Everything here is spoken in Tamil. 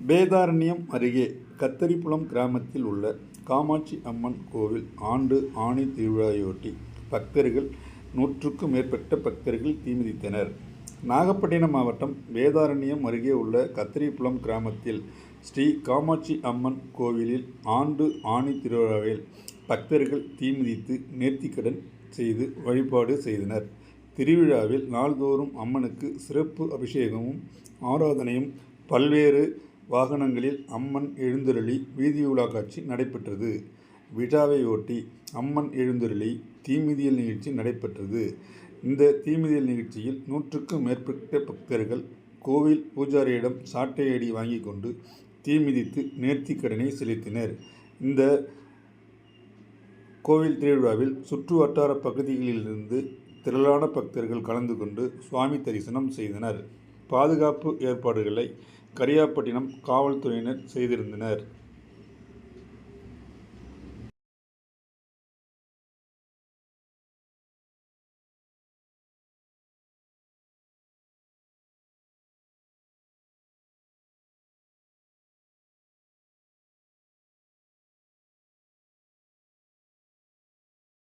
வேதாரண்யம் அருகே கத்தரிப்புளம் கிராமத்தில் உள்ள காமாட்சி அம்மன் கோவில் ஆண்டு ஆணி திருவிழாவையொட்டி பக்தர்கள் நூற்றுக்கும் மேற்பட்ட பக்தர்கள் தீமிதித்தனர். நாகப்பட்டினம் மாவட்டம் வேதாரண்யம் அருகே உள்ள கத்தரிப்புளம் கிராமத்தில் ஸ்ரீ காமாட்சி அம்மன் கோவிலில் ஆண்டு ஆணி திருவிழாவில் பக்தர்கள் தீமிதித்து நேர்த்திக்கடன் செய்து வழிபாடு செய்தனர். திருவிழாவில் நாள்தோறும் அம்மனுக்கு சிறப்பு அபிஷேகமும் ஆராதனையும் பல்வேறு வாகனங்களில் அம்மன் எழுந்தருளி வீதியுலா காட்சி நடைபெற்றது. விழாவையொட்டி அம்மன் எழுந்தருளி தீமிதியல் நிகழ்ச்சி நடைபெற்றது. இந்த தீமிதியல் நிகழ்ச்சியில் நூற்றுக்கும் மேற்பட்ட பக்தர்கள் கோவில் பூஜாரியிடம் சாட்டை அடி வாங்கி கொண்டு தீமிதித்து நேர்த்தி கடனை செலுத்தினர். இந்த கோவில் திருவிழாவில் சுற்று வட்டார பகுதிகளிலிருந்து திரளான பக்தர்கள் கலந்து கொண்டு சுவாமி தரிசனம் செய்தனர். பாதுகாப்பு ஏற்பாடுகளை கரியாப்பட்டினம் காவல்துறையினர் செய்திருந்தனர்.